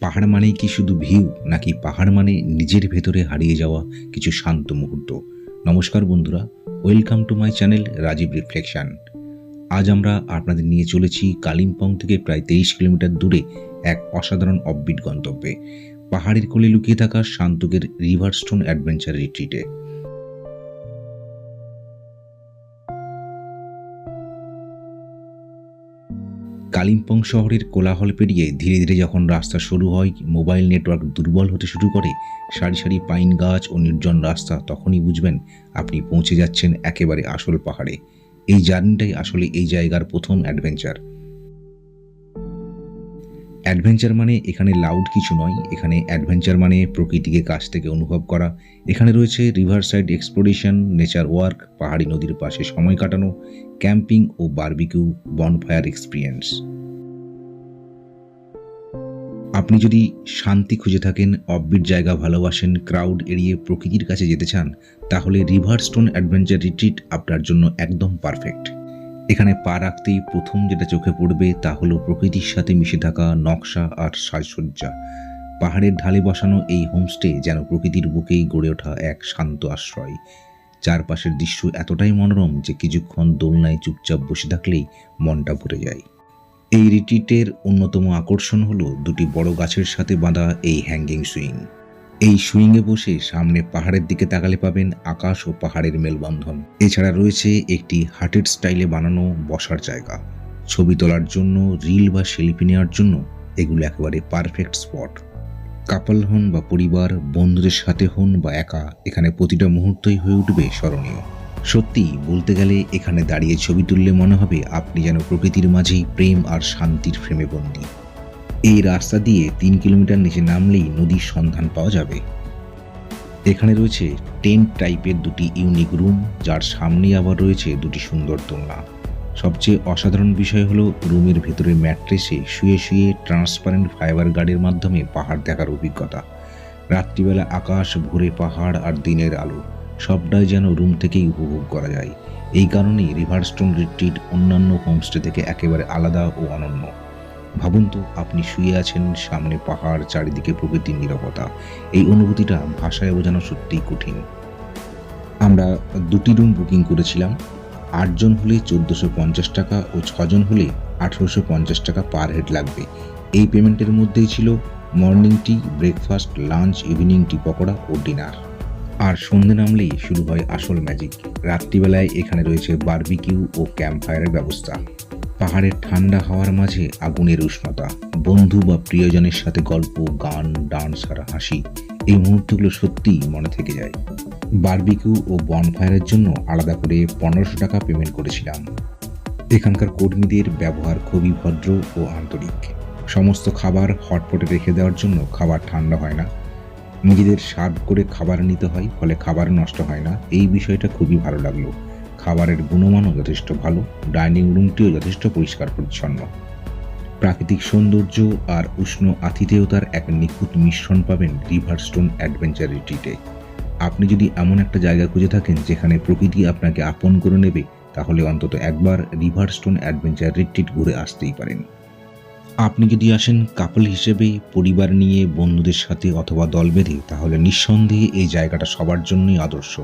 পাহাড় মানেই কি শুধু ভিউ, নাকি পাহাড় মানে নিজের ভেতরে হারিয়ে যাওয়া কিছু শান্ত মুহূর্ত? নমস্কার বন্ধুরা, welcome to my channel Rajib reflection. আজ আমরা আপনাদের নিয়ে চলেছি কালিম্পং থেকে প্রায় তেইশ কিলোমিটার দূরে এক অসাধারণ অববিট গন্তব্যে। পাহাড়ের কোলে লুকিয়ে থাকা শান্তকের রিভার স্টোন অ্যাডভেঞ্চার রিট্রিটে। কালিম্পং শহরের কোলাহল পেরিয়ে ধীরে ধীরে যখন রাস্তা শুরু হয়, মোবাইল নেটওয়ার্ক দুর্বল হতে শুরু করে, সারি সারি পাইন গাছ ও নির্জন রাস্তা তখনই বুঝবেন আপনি পৌঁছে যাচ্ছেন একেবারে আসল পাহাড়ে। এই জার্নিটাই আসলে এই জায়গার প্রথম অ্যাডভেঞ্চার। অ্যাডভেঞ্চার মানে এখানে লাউড কিছু নয়। এখানে অ্যাডভেঞ্চার মানে প্রকৃতিকে কাছ থেকে অনুভব করা। এখানে রয়েছে river side exploration nature walk পাহাড়ি নদীর পাশে সময় কাটানো ক্যাম্পিং ও বারবিকিউ বনফায়ার এক্সপিরিয়েন্স আপনি যদি শান্তি খুঁজে থাকেন অববিট জায়গা ভালোবাসেন ক্রাউড এড়িয়ে প্রকৃতির কাছে যেতে চান, তাহলে রিভার স্টোন অ্যাডভেঞ্চার রিট্রিট আপনার জন্য একদম পারফেক্ট এখানে পা রাখতেই প্রথম যেটা চোখে পড়বে তা হলো প্রকৃতির সাথে মিশে থাকা নকশা আর সাজসজ্জা। পাহাড়ের ঢালে বসানো এই হোমস্টে যেন প্রকৃতির বুকেই গড়ে ওঠা এক শান্ত আশ্রয়। চারপাশের দৃশ্য এতটাই মনোরম যে কিছুক্ষণ দোলনায় চুপচাপ বসে থাকলেই মনটা ভরে যায়। এই রিট্রিটের অন্যতম আকর্ষণ হলো দুটি বড় গাছের সাথে বাঁধা এই হ্যাঙ্গিং সুইং এই সুইংয়ে বসে সামনে পাহাড়ের দিকে তাকালে পাবেন আকাশ ও পাহাড়ের মেলবন্ধন। এছাড়া রয়েছে একটি হাটেড স্টাইলে বানানো বসার জায়গা। ছবি তোলার জন্য, রিল বা সেলফি নেওয়ার জন্য এগুলো একেবারে পারফেক্ট স্পট। কাপল হন বা পরিবার, বন্ধুদের সাথে হন বা একা, এখানে প্রতিটা মুহূর্তই হয়ে উঠবে স্মরণীয়। সত্যি, বলতে গেলে এখানে দাঁড়িয়ে ছবি তুললে মনে হবে আপনি যেন প্রকৃতির মাঝেই প্রেম আর শান্তির ফ্রেমে বন্দী। এই রাস্তা দিয়ে তিন কিলোমিটার নিচে নামলেই নদীর সন্ধান পাওয়া যাবে। এখানে রয়েছে টেন্ট টাইপের দুটি ইউনিক রুম, যার সামনেই আবার রয়েছে দুটি সুন্দর দোলনা। সবচেয়ে অসাধারণ বিষয় হলো রুমের ভেতরে ম্যাট্রেসে শুয়ে শুয়ে ট্রান্সপারেন্ট ফাইবার গার্ডের মাধ্যমে পাহাড় দেখার অভিজ্ঞতা। রাত্রিবেলা আকাশ ভোরে পাহাড় আর দিনের আলো, সবটাই যেন রুম থেকেই উপভোগ করা যায়। এই কারণেই রিভারস্টোন রিট্রিট অন্যান্য হোমস্টে থেকে একেবারে আলাদা ও অনন্য। ভাবুন তো, আপনি শুয়ে আছেন সামনে পাহাড়, চারিদিকে প্রকৃতির নিরবতা। এই অনুভূতিটা ভাষায় বোঝানো সত্যিই কঠিন। আমরা দুটি রুম বুকিং করেছিলাম। আটজন হলে চোদ্দোশো পঞ্চাশ টাকা ও ছজন হলে আঠেরোশো পঞ্চাশ টাকা পার হেড লাগবে। এই পেমেন্টের মধ্যেই ছিল morning tea breakfast lunch evening tea pakora ও ডিনার আর সন্ধে নামলেই শুরু হয় আসল ম্যাজিক রাত্রিবেলায় এখানে রয়েছে বারবিকিউ ও ক্যাম্প ফায়ারের ব্যবস্থা। পাহাড়ের ঠান্ডা হাওয়ার মাঝে আগুনের উষ্ণতা। বন্ধু বা প্রিয়জনের সাথে গল্প, গান, ডান্স আর হাসি, এই মুহূর্তগুলো সত্যিই মনে থেকে যায়। বারবিকিউ ও বনফায়ারের জন্য আলাদা করে পনেরোশো টাকা পেমেন্ট করেছিলাম। এখানকার কর্মীদের ব্যবহার খুবই ভদ্র ও আন্তরিক। সমস্ত খাবার হটপটে রেখে দেওয়ার জন্য খাবার ঠান্ডা হয় না। নিজেদের সার্ভ করে খাবার নিতে হয়, ফলে খাবার নষ্ট হয় না। এই বিষয়টা খুবই ভালো লাগল। খাবারের গুণমানও যথেষ্ট ভালো, ডাইনিং রুমটিও যথেষ্ট পরিষ্কার পরিচ্ছন্ন। প্রাকৃতিক সৌন্দর্য আর উষ্ণ আতিথেয়তার এক নিখুঁত মিশ্রণ পাবেন রিভার স্টোন অ্যাডভেঞ্চার রিট্রিটে আপনি যদি এমন একটা জায়গা খুঁজে থাকেন যেখানে প্রকৃতি আপনাকে আপন করে নেবে, তাহলে অন্তত একবার রিভার স্টোন অ্যাডভেঞ্চার রিট্রিট ঘুরে আসতেই পারেন। আপনি যদি আসেন কাপল হিসেবে, পরিবার নিয়ে, বন্ধুদের সাথে অথবা দল বেঁধে, তাহলে নিঃসন্দেহে এই জায়গাটা সবার জন্যই আদর্শ।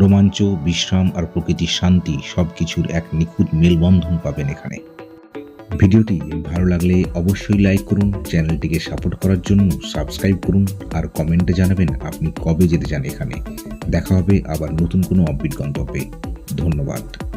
রোমাঞ্চ, বিশ্রাম আর প্রকৃতির শান্তি সব কিছুর এক নিখুঁত মেলবন্ধন পাবেন এখানে। ভিডিওটি ভালো লাগলে অবশ্যই লাইক করুন, চ্যানেলটিকে সাপোর্ট করার জন্য সাবস্ক্রাইব করুন আর কমেন্টে জানাবেন আপনি কবে যেতে চান এখানে। দেখা হবে আবার নতুন কোনো অপবিট গন্তব্যে। ধন্যবাদ।